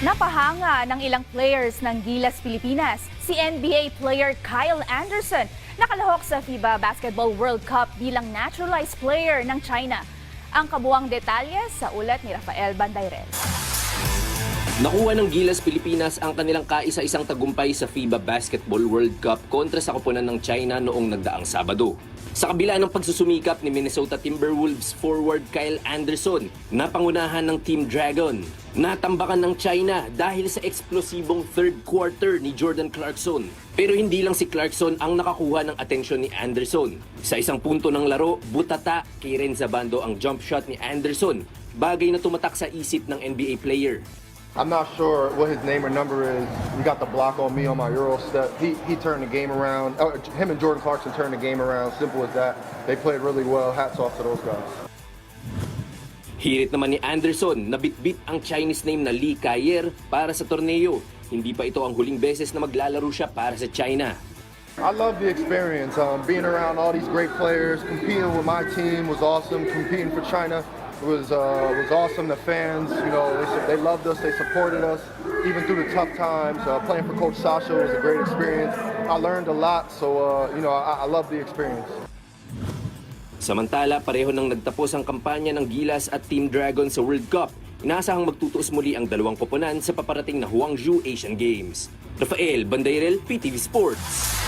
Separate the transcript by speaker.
Speaker 1: Napahanga ng ilang players ng Gilas Pilipinas. Si NBA player Kyle Anderson nakalahok sa FIBA Basketball World Cup bilang naturalized player ng China. Ang kabuang detalye sa ulat ni Rafael Bandayrel.
Speaker 2: Nakuha ng Gilas Pilipinas ang kanilang kaisa-isang tagumpay sa FIBA Basketball World Cup kontra sa koponan ng China noong nagdaang Sabado. Sa kabila ng pagsusumikap ni Minnesota Timberwolves forward Kyle Anderson na pangunahan ng Team Dragon, natambakan ng China dahil sa eksplosibong third quarter ni Jordan Clarkson. Pero hindi lang si Clarkson ang nakakuha ng atensyon ni Anderson. Sa isang punto ng laro, butata kay Renza Bando ang jump shot ni Anderson, bagay na tumatak sa isip ng NBA player.
Speaker 3: I'm not sure what his name or number is. He got the block on me on my Euro step. He, he turned the game around. Oh, him and Jordan Clarkson turned the game around. Simple as that. They played really well. Hats off to those guys.
Speaker 2: Hirit naman ni Anderson na bitbit ang Chinese name na Lee Kaier para sa torneo. Hindi pa ito ang huling beses na maglalaro siya para sa China.
Speaker 3: I love the experience. Um, being around all these great players, competing with my team was awesome. Competing for China was uh, was awesome. The fans, you know, they, they loved us. They supported us even through the tough times. Uh, playing for Coach Sasha was a great experience. I learned a lot, so uh, you know, I, I love the experience.
Speaker 2: Samantala, pareho nang nagtapos ang kampanya ng Gilas at Team Dragon sa World Cup. Inaasahang magtutuos muli ang dalawang koponan sa paparating na Huangzhou Asian Games. Rafael Bandairel, PTV Sports.